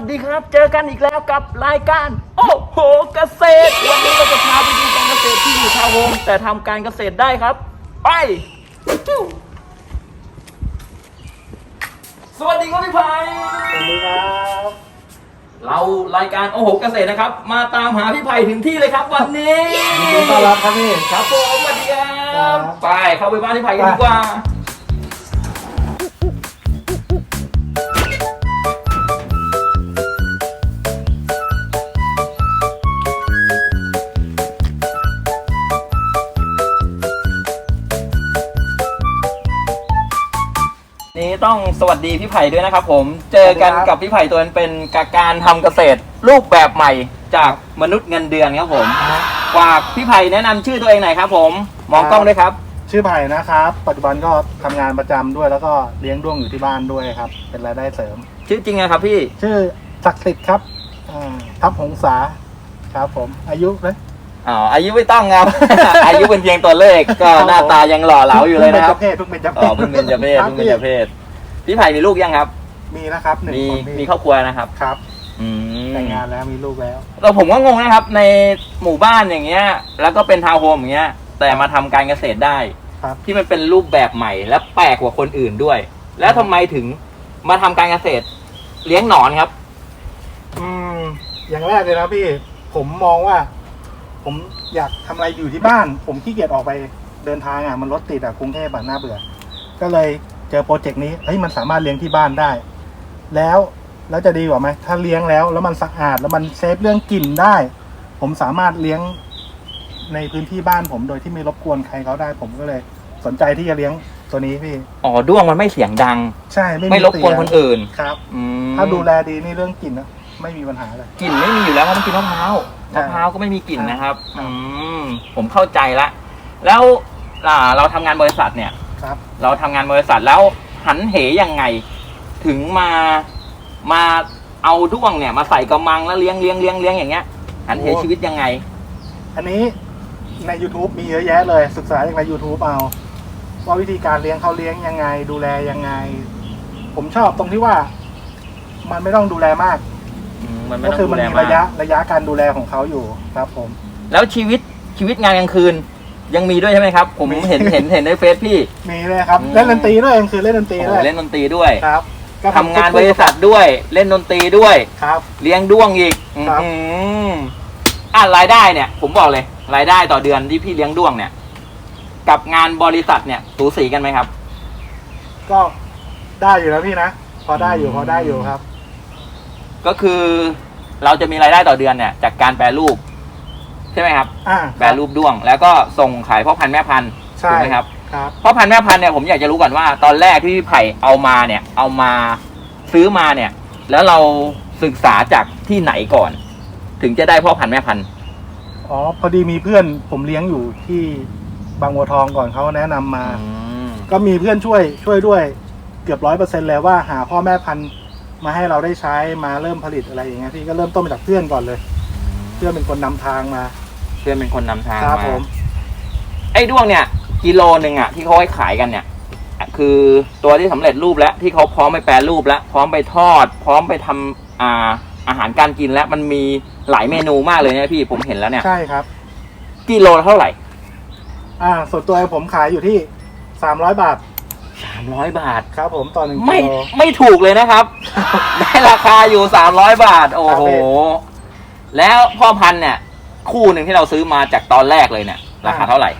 สวัสดีครับ เจอกันอีกแล้วกับรายการ โอ้โหเกษตร วันนี้เราจะพาไปดูการเกษตรที่อยู่ทาวน์โฮมแต่ทำการเกษตรได้ครับ ไปจู้สวัสดีครับพี่ไพสวัสดีครับ เรารายการโอ้โหเกษตรนะครับ มาตามหาพี่ไผ่ถึงที่เลยครับ วันนี้ยินดีต้อนรับครับพี่ ครับผมสวัสดีคครัรับ บ ไปเข้าไปบ้านพี่ไผ่กันไปดีกว่า ต้องสวัสดีพี่ไผ่ด้วยนะครับผม เจอกันสวัสดีครับกับพี่ไผ่ตัวเป็นๆกับการทำเกษตร รูปแบบใหม่จากมนุษย์เงินเดือนครับผมฝากพี่ไผ่แนะนำชื่อตัวเองหน่อยครับผม มองกล้องด้วยครับ ชื่อไผ่นะครับ ปัจจุบันก็ทำงานประจำด้วยแล้วก็เลี้ยงด้วงอยู่ที่บ้านด้วยครับ เป็นรายได้เสริม ชื่อจริงนะครับพี่ ชื่อศักดิ์สิทธิ์ครับอ่าทับหงษาครับผมอายุนะ อ๋ออายุไม่ต้องครับ อายุเป็นเพียงตัวเลขก็หน้าตายังหล่อเหลาอยู่เลยนะครับ เพิ่งเป็นเจ้าเพศอ๋อเพิ่งเป็นเจเพศครับเพิ่งเป็นเจเพศ พี่ไผ่มีลูกยังครับ มีนะครับหนึ่งมีคนมีพี่ครอบครัวนะครับครับ อืมแต่งงานแล้วมีลูกแล้วเราผมก็งงนะครับ ในหมู่บ้านอย่างเงี้ย แล้วก็เป็นทาวน์โฮมอย่างเงี้ย แต่มาทำการเกษตรได้ ครับ ที่มันเป็นรูปแบบใหม่และแปลกกว่าคนอื่นด้วย แล้วทำไมถึงมาทำการเกษตรเลี้ยงหนอนครับ อืมอย่างแรกเลยนะพี่ ผมมองว่า ผมอยากทำอะไรอยู่ที่บ้าน ผมขี้เกียจออกไปเดินทางอะมันรถติดอะกรุงเทพอะน่าเบื่อ ก็เลย เจอโปรเจกต์นี้เฮ้ยมันสามารถเลี้ยงที่บ้านได้ แล้วแล้วจะดีกว่าไหมถ้าเลี้ยงแล้วแล้วมันสะอาดแล้วมันเซฟเรื่องกลิ่นได้ ผมสามารถเลี้ยงในพื้นที่บ้านผมโดยที่ไม่รบกวนใครเขาได้ ผมก็เลย สนใจที่จะเลี้ยงตัวนี้พี่ อ๋อด้วงมันไม่เสียงดัง ใช่ไม่ไม่รบกวนคนเสียงอื่นครับอืมถ้าดูแลดีนี่เรื่องกลิ่นนะไม่มีปัญหาเลยกลิ่นไม่มีอยู่แล้วเพราะมันกินมะพร้าวใช่มะพร้าวก็ไม่มีกลิ่นนะครับครับอืมผมเข้าใจละแล้วอ่าเราทำงานบริษัทเนี่ย ครับ เราทำงานบริษัทแล้วหันเหยังไง ถึงมามาเอาด้วงเนี่ยมาใส่กระมังแล้วเลี้ยงเลี้ยงเลี้ยงเลี้ยงอย่างเงี้ย หันเหชีวิตยังไง อันนี้ใน YouTube มีเยอะแยะเลย ศึกษาจากใน YouTube เอา ว่าวิธีการเลี้ยงเขาเลี้ยงยังไง ดูแลยังไง ผมชอบตรงที่ว่า มันไม่ต้องดูแลมาก อืมมันไม่ก็ต้องคือดูมันแลมีมาระยะกระยะการดูแลของเขาอยู่ครับผม แล้วชีวิตชีวิตงานกลางคืน ยังมีด้วยใช่ไหมครับ ผมมี เห็นเห็นเห็นในเฟซพี่ มีเลยครับ อืม เล่นดนตรีด้วยคือเล่นดนตรีโอ้ด้วยเล่นดนตรีด้วย ครับก็ทำงานบริษัทด้วย เล่นดนตรีด้วย ครับ เลี้ยงด้วงอีกครับ อืมอะรายได้เนี่ย ผมบอกเลย รายได้ต่อเดือนที่พี่เลี้ยงด้วงเนี่ย กับงานบริษัทเนี่ยสูสีกันไหมครับ ก็ได้อยู่นะพี่นะ พอได้อยู่พอได้อยู่ครับ ก็คือเราจะมีรายได้ต่อเดือนเนี่ย จากการแปรรูป ใช่ไหมครับ อ่าแปรรูปด้วง แล้วก็ส่งขายพ่อพันธุ์แม่พันธุ์ใช่ ถูกไหมครับครับ พ่อพันธุ์แม่พันธุ์เนี่ยผมอยากจะรู้ก่อนว่า ตอนแรกที่พี่ไผ่เอามาเนี่ยเอามาซื้อมาเนี่ย แล้วเราศึกษาจากที่ไหนก่อน ถึงจะได้พ่อพันธุ์แม่พันธุ์อ๋อ พอดีมีเพื่อนผมเลี้ยงอยู่ที่บางบัวทองก่อนเขาแนะนำมาก็มีเพื่อนช่วยช่วยด้วยเกือบร้อยเปอร์เซ็นแล้วว่าหาพ่อแม่พันธุ์มาให้เราได้ใช้มาเริ่มผลิตอะไรอย่างเงี้ยพี่ก็เริ่มต้นมาจากเพื่อนก่อนเลย เพื่อนเป็นคนนำทางมา เพื่อนเป็นคนนำทางครับมาผมไอ้ด้วงเนี่ยกิโลหนึ่งอะที่เขาให้ขายกันเนี่ย คือตัวที่สำเร็จรูปแล้วที่เขาพร้อมไปแปรรูปแล้ว พร้อมไปทอด พร้อมไปทำอ่าอาหารการกินแล้วมันมีหลายเมนูมากเลยเนี่ยพี่ผมเห็นแล้วเนี่ย ใช่ครับ กิโลละเท่าไหร่อ่าส่วนตัวผมขายอยู่ที่สามร้อยบาทสามร้อยบาท ครับผมต่อหนึ่งไม่กิโล ไม่ถูกเลยนะครับ ได้ราคาอยู่สามร้อยบาท โอ้ครับโหพี่แล้วพ่อพันธุ์เนี่ย คู่หนึ่งที่เราซื้อมาจากตอนแรกเลยเนี่ยราคาเท่าไหร่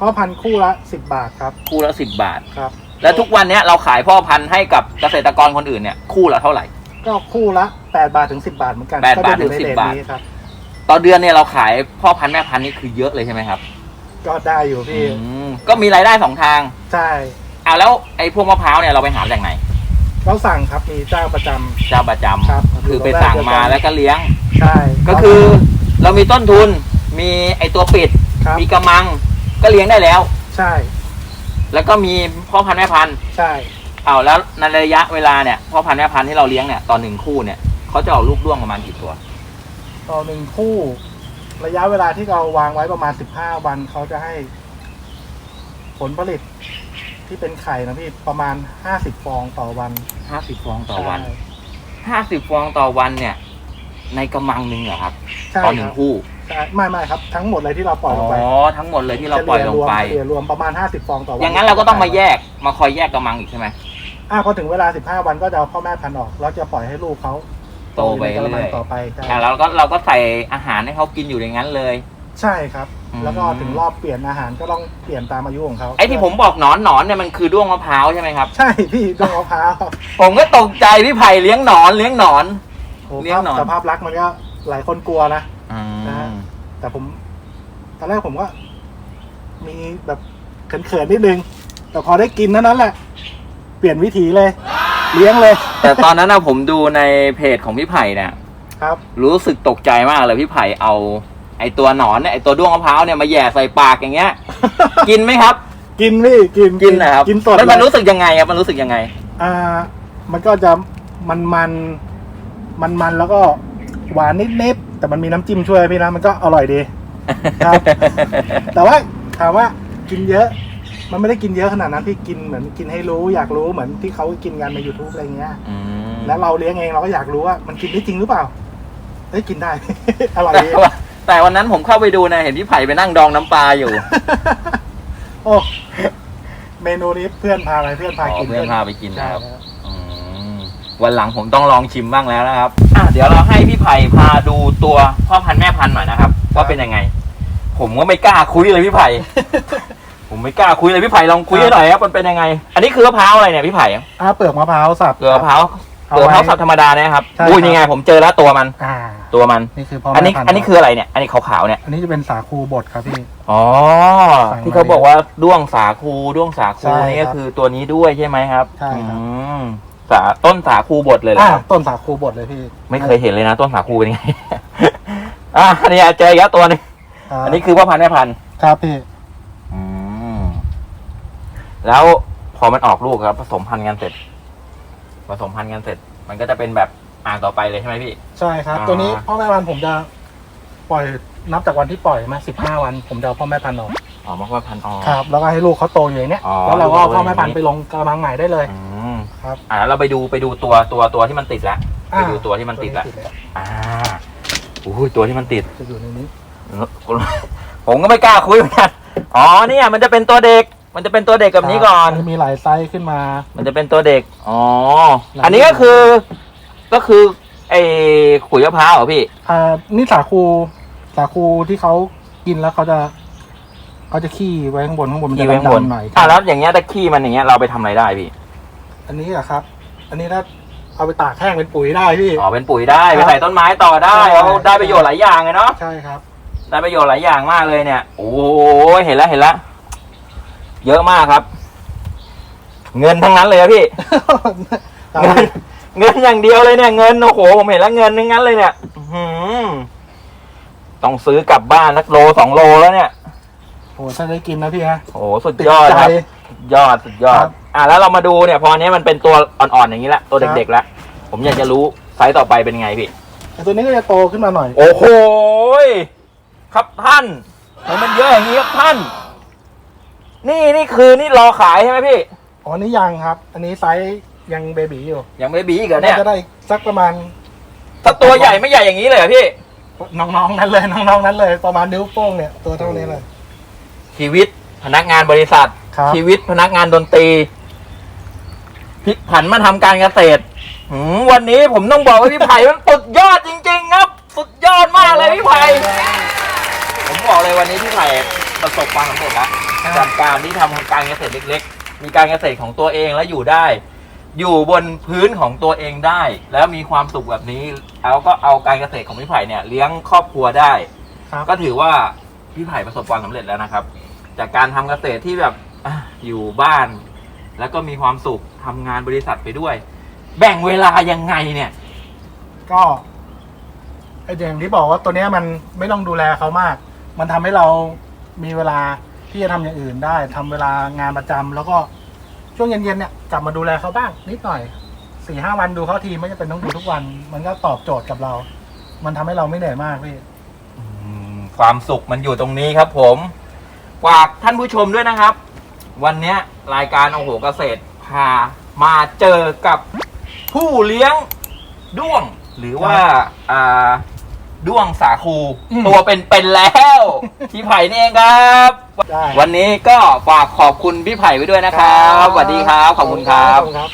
พ่อพันธุ์คู่ละสิบบาทครับคู่ละสิบบาท ครับ แล้วทุกวันเนี้ยเราขายพ่อพันธุ์ให้กับเกษตรกรคนอื่นเนี่ยคู่ละเท่าไหร่ ก็คู่ละแปดบาทถึงสิบาทเหมือนกันแปดก็บาทจะอยู่ถึงใน10 เรทบาทนี้ครับ ต่อเดือนเนี่ยเราขายพ่อพันธุ์แม่พันธุ์นี่คือเยอะเลยใช่ไหมครับก็ได้อยู่พี่ อืมก็มีรายได้สองทางใช่ อ่าแล้วไอ้พวกมะพร้าวเนี่ยเราไปหาจากไหนเราสั่งครับมีเจ้าประจำ เจ้าประจำครับ คือไปสั่งมาแล้วก็เลี้ยง ใช่ก็คือ เรามีต้นทุน มีไอ้ตัวปิด ครับ มีกระมัง ก็เลี้ยงได้แล้ว ใช่แล้วก็มีพ่อพันธุ์แม่พันธุ์ใช่เอาแล้วในระยะเวลาเนี่ยพ่อพันธุ์แม่พันธุ์ที่เราเลี้ยงเนี่ยตอนหนึ่งคู่เนี่ยเขาจะออกลูกด้วงประมาณกี่ตัว ต่อหนึ่งคู่ ระยะเวลาที่เราวางไว้ประมาณสิบห้าวันเขาจะให้ ผลผลิตที่เป็นไข่นะพี่ประมาณห้าสิบฟองต่อวันห้าสิบฟองต่อวัน ใช่ห้าสิบฟองต่อวันเนี่ย ในกระมังหนึ่งเหรอครับใช่ตอนหนึ่คงรับคู่ใช่ไม่ไม่ครับ ทั้งหมดเลยที่เราปล่อยลงไปอ๋อทั้งหมดเลยที่เราปล่อยลงไป เฉลี่ยรวมเฉลี่ยรวมประมาณ 50 ฟองต่อวันอย่างนั้นเราก็ต้องมาแยกมาคอยแยกกระมังอีกใช่ไหม อ่าพอถึงเวลา 15 วันก็จะเอาพ่อแม่พันธุ์ออกแล้วจะปล่อยให้ลูกเขาโตไปในกระมัเรื่งอยต่อไปใช่ๆอะเราก็เราก็ใส่อาหารให้เขากินอยู่อย่างนั้นเลย ใช่ครับ อืม แล้วก็ถึงรอบเปลี่ยนอาหารก็ต้องเปลี่ยนตามอายุของเขาไอ้ที่ผมบอกหนอนหนอนเนี่ยมันคือด้วงมะพร้าวใช่ไหมครับ ใช่พี่ดวงมะพร้าวผมก็ตกใจพี่ไผ่เลี้ยงหนอนเลี้ยงหนอน โอ้เลี้ยงหนอนสภาพลักษณ์มันก็หลายคนกลัวนะ อืมนะฮะแต่ผมตอนแรกผมก็ มีแบบเขินๆนิดนึง แต่พอได้กินเท่านั้นแหละ เปลี่ยนวิถีเลย เลี้ยงเลยแต่ตอนนั้นนะผมดูในเพจของพี่ไผ่เนี่ย ครับ รู้สึกตกใจมากเลยพี่ไผ่เอา ไอตัวหนอนเนี่ยไอตัวด้วงมะพร้าวเนี่ยมาแหย่ใส่ปากอย่างเงี้ย กินไหมครับ กินพี่กินกินนะครับกินสดแล้วมันเลยรู้สึกยังไงครับมันรู้สึกยังไง อ่า มันก็จะมันมัน มันมันแล้วก็หวานนิดๆแต่มันมีน้ำจิ้มช่วยพี่นะมันก็อร่อยดี ครับ แต่ว่าถามว่ากินเยอะ มันไม่ได้กินเยอะขนาดนั้นพี่กินเหมือนกินให้รู้อยากรู้เหมือนที่เขากินกันใน YouTube อะไรเงี้ย อืมแล้วเราเลี้ยงเองเราก็อยากรู้ว่ามันกินได้จริงหรือเปล่าเอ้ยกินได้ อร่อยแต่ดีว่าแต่วันนั้นผมเข้าไปดูนะ เห็นพี่ไผ่ไปนั่งดองน้ำปลาอยู่โอ้เมนูนี้เพื่อนพาไปเพื่อนพาอ๋อกินเพื่อนพาไปกินใช่นะครับครับอืม วันหลังผมต้องลองชิมบ้างแล้วนะครับ อะเดี๋ยวเราให้พี่ไผ่พาดูตัวพ่อพันธุ์แม่พันธุ์หน่อยนะครับ ว่าเป็นยังไง ผมก็ไม่กล้าคุยเลยพี่ไผ่ ผมไม่กล้าคุยเลยพี่ไผ่ลองคุยให้หน่อยครับมันเป็นยังไง อันนี้คือมะพร้าวอะไรเนี่ยพี่ไผ่อ่าเปลือกมะพร้าวสับเกลือมะพร้าวเอาเกลือมะพร้าวไว้สับธรรมดาเนะครับใช่อุ้ยครับนี่ไง ผมเจอแล้วตัวมัน อ่าตัวมัน นี่คือพ่ออันแม่นี้พันธุ์อันนี้คืออะไรเนี่ย อันนี้ขาวๆเนี่ย อันนี้จะเป็นสาคูบดครับพี่ อ๋อ สั่งที่เขาบอกว่าด้วงสาคูด้วงสาคูใช่นี่ก็ครับคือตัวนี้ด้วยใช่ไหมครับใช่ครับ อืมสาต้นสาคูบดเลยเหรออ่าครับต้นสาคูบดเลยพี่ไม่เคยเห็นเลยนะ ต้นสาคูเป็นยังไง อะอันนี้เจออีกแล้วตัวหนึงาอันนี้คือพ่อพันธุ์แม่พันธุ์ครับพี่อืมแล้วพอมันออกลูกครับ ผสมพันธุ์กันเสร็จ ผสมพันธุ์กันเสร็จ มันก็จะเป็นแบบอ่างต่อไปเลยใช่ไหมพี่ ใช่ครับ อ่า ตัวนี้พ่อแม่พันธุ์ผมจะปล่อยนับจากวันที่ปล่อยมาสิบห้าวัน ผมจะเอาพ่อแม่พันธุ์ออกอ๋อมาพ่อพันธุ์อ๋อครับ แล้วก็ให้ลูกเขาโตอยู่อย่างเนี้ยอ๋อแล้วเราก็เอาลูกพ่อโตอย่างนี้แม่พันธุ์ไปลงกระมังใหม่ได้เลย อืม ครับอ่าแล้วเราไปดูไปดูตัวตัวตัวที่มันติดแล้วไปดูตัวที่มันติดแล้วตัวนี้อ่าโอ้ยตัวที่มันติดจะอยู่ในนี้ ผมก็ไม่กล้าคุยเหมือนกันอ๋อเนี่ยมันจะเป็นตัวเด็ก มันจะเป็นตัวเด็กแบบนี้ก่อน มัจะมีหลายไซส์ขึ้นมา มันจะเป็นตัวเด็ก อ๋อหลังอันนี้ก็คือ ก็คือ ไอ้ขุยมะพร้าวเหรอพี่ อ่า นี่สาคูสาคูที่เขากินแล้วเขาจะเขาจะขี้ไว้ข้างบนข้างบนมันขี้จะไว้ข้างบนดำๆหน่อยอะแล้วอย่างเงี้ยตะขี้มันอย่างเงี้ยเราไปทำอะไรได้พี่ อันนี้อะครับ อันนี้ถ้าเอาไปตากแห้งเป็นปุ๋ยได้พี่ อ๋อเป็นปุ๋ยได้ไปครับใส่ต้นไม้ต่อได้ใช่ เอาได้ประโยชน์หลายอย่างเลยเนาะใช่ครับ ได้ประโยชน์หลายอย่างมากเลยเนี่ย โอ้ยเห็นแล้วเห็นแล้วเยอะมากครับ เงินทั้งนั้นเลยอะพี่เงินเงินอย่างเดียวเลยเนี่ยเงินโอ้โหผมเห็นแล้วเงินทั้งนั้นเลยเนี่ยอื้อหือต้องซื้อกลับบ้านสักโลสองโลแล้วเนี่ยโอ้ถ้าได้กินนะพี่ฮะโอ้โหสุดติดยอดใจครับสุดยอดสุดยอคดรับ อะแล้วเรามาดูเนี่ยพออันนี้มันเป็นตัวอ่อนๆอย่างนี้ละตัวเด็กๆแล้วผมอยากจะรู้ไซส์ต่อไปเป็นไงพี่แต่ตัวนี้ก็จะโตขึ้นมาหน่อย โอ้โหยครับท่านทำไมมันเยอะอย่างนี้ครับท่าน นี่นี่คือนี่รอขายใช่ไหมพี่อ๋อนี่ยังครับ อันนี้ไซส์ยังเบบีอยู่ยังไม่บีอีกเหรอเนี่ยาจะได้สักประมาณถ้าตัวใหญ่ไม่ใหญ่อย่างนี้เลยเหรอพี่ น้องๆนั้นเลยน้องๆนั้นเลย ประมาณนิ้วโป้งเนี่ยตัวเท่านี้เลย ชีวิตพนักงานบริษัทครับชีวิตพนักงานดนตรี พลิกผันมาทำการเกษตรหืมวันนี้ผมต้องบอกว่าพี่ไผ่มันสุดยอดจริง ๆ ครับ สุดยอดมากเลยพี่ไผ่ผมบอกเลยวันนี้พี่ไผ่ประสบความสำเร็จแล้วจากการที่ทำการเกษตรเล็ก ๆ มีการเกษตรของตัวเองแล้วอยู่ได้ อยู่บนพื้นของตัวเองได้ แล้วมีความสุขแบบนี้แล้วก็เอาการเกษตรของพี่ไผ่เนี่ยเลี้ยงครอบครัวได้ ครับ ก็ถือว่าพี่ไผ่ประสบความสำเร็จแล้วนะครับ จากการทำเกษตรที่แบบอะอยู่บ้าน แล้วก็มีความสุขทำงานบริษัทไปด้วย แบ่งเวลายังไงเนี่ย ก็ไออย่างที่บอกว่าตัวเนี้ยมันไม่ต้องดูแลเขามาก มันทำให้เรามีเวลาที่จะทำอย่างอื่นได้ทำเวลางานประจำแล้วก็ช่วงเย็นๆเนี่ยกลับมาดูแลเขาบ้างนิดหน่อยสี่ห้าวันดูเขาทีไม่จำเป็นต้องดูทุกวัน มันก็ตอบโจทย์กับเรา มันทำให้เราไม่เหนื่อยมากพี่อืมความสุขมันอยู่ตรงนี้ครับผมฝากท่านผู้ชมด้วยนะครับ วันเนี้ยรายการโอ้โหเกษตรพามาเจอกับผู้เลี้ยงด้วง หรือว่าอ่าด้วงสาคู อืมตัวเป็นเป็นๆแล้วพี่ไผ่นี่เองครับ ได้ วันนี้ก็ฝากขอบคุณพี่ไผ่ไว้ด้วยนะครับสวัสดีครับขอบคุณครับ ขอบคุณครับ